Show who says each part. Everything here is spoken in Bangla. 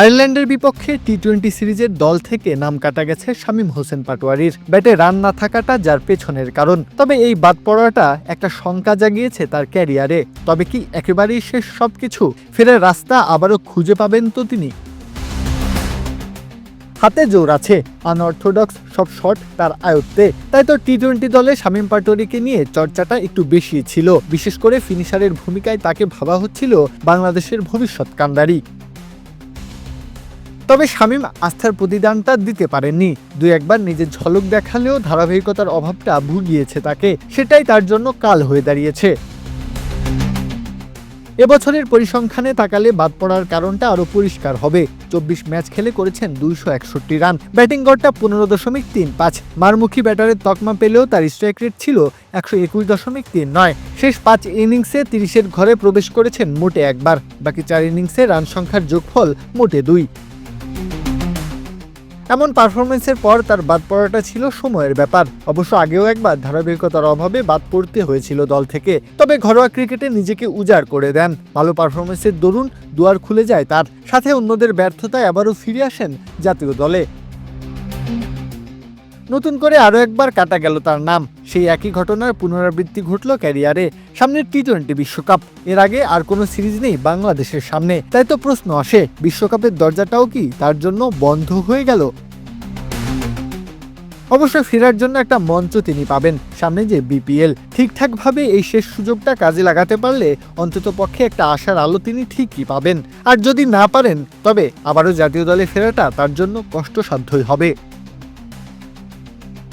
Speaker 1: আয়ারল্যান্ডের বিপক্ষে টি টোয়েন্টি সিরিজের দল থেকে নাম কাটা গেছে শামীম হোসেন পাটোয়ারির। ব্যাটে রান না থাকাটা যার পেছনের কারণ। তবে এই বাদ পড়াটা একটা শঙ্কা জাগিয়েছে তার ক্যারিয়ারে। তবে কি একেবারেই শেষ সবকিছু? ফেরার রাস্তা আবারও খুঁজে পাবেন তো তিনি। হাতে জোর আছে। আনঅর্থোডক্স সব শট তার আয়ত্তে। তাই তো টি টোয়েন্টি দলে শামীম পাটোয়ারিকে নিয়ে চর্চাটা একটু বেশি ছিল। বিশেষ করে ফিনিশারের ভূমিকায় তাকে ভাবা হচ্ছিল বাংলাদেশের ভবিষ্যৎ কান্ডারি। তবে শামীম আস্থার প্রতিদানটা দিতে পারেননি। দুই একবার নিজের ঝলক দেখালেও ধারাবাহিকতার অভাবটা ভুগিয়েছে তাকে। সেটাই তার জন্য কাল হয়ে দাঁড়িয়েছে। এবছরের পরিসংখ্যানে তাকালে বাদ পড়ার কারণটা আরও পরিষ্কার হবে। চব্বিশ ম্যাচ খেলে করেছেন দুইশো একষট্টি রান। ব্যাটিং গড়টা পনেরো দশমিক তিন পাঁচ। মারমুখী ব্যাটারের তকমা পেলেও তার স্ট্রাইক রেট ছিল একশো একুশ দশমিক তিন নয়। শেষ পাঁচ ইনিংসে তিরিশের ঘরে প্রবেশ করেছেন মোটে একবার। বাকি চার ইনিংসে রান সংখ্যার যোগফল মোটে দুই। এমন পারফরমেন্সের পর তার বাদ পড়াটা ছিল সময়ের ব্যাপার। অবশ্য আগেও একবার ধারাবাহিকতার অভাবে বাদ পড়তে হয়েছিল দল থেকে। তবে ঘরোয়া ক্রিকেটে নিজেকে উজাড় করে দেন। ভালো পারফরমেন্সের দরুন দুয়ার খুলে যায় তার। সাথে অন্যদের ব্যর্থতায় আবারও ফিরে আসেন জাতীয় দলে। নতুন করে আরও একবার কাটা গেল তার নাম। সেই একই ঘটনার পুনরাবৃত্তি ঘটল ক্যারিয়ারে সামনের টি টোয়েন্টি বিশ্বকাপ। এর আগে আর কোনো সিরিজ নেই বাংলাদেশের সামনে। তাই তো প্রশ্ন আসে, বিশ্বকাপের দরজাটাও কি তার জন্য বন্ধ হয়ে গেল? অবশ্য ফেরার জন্য একটা মঞ্চ তিনি পাবেন সামনে যে বিপিএল ঠিকঠাকভাবে এই শেষ সুযোগটা কাজে লাগাতে পারলে অন্তত পক্ষে একটা আশার আলো তিনি ঠিকই পাবেন। আর যদি না পারেন, তবে আবারও জাতীয় দলে ফেরাটা তার জন্য কষ্টসাধ্যই হবে।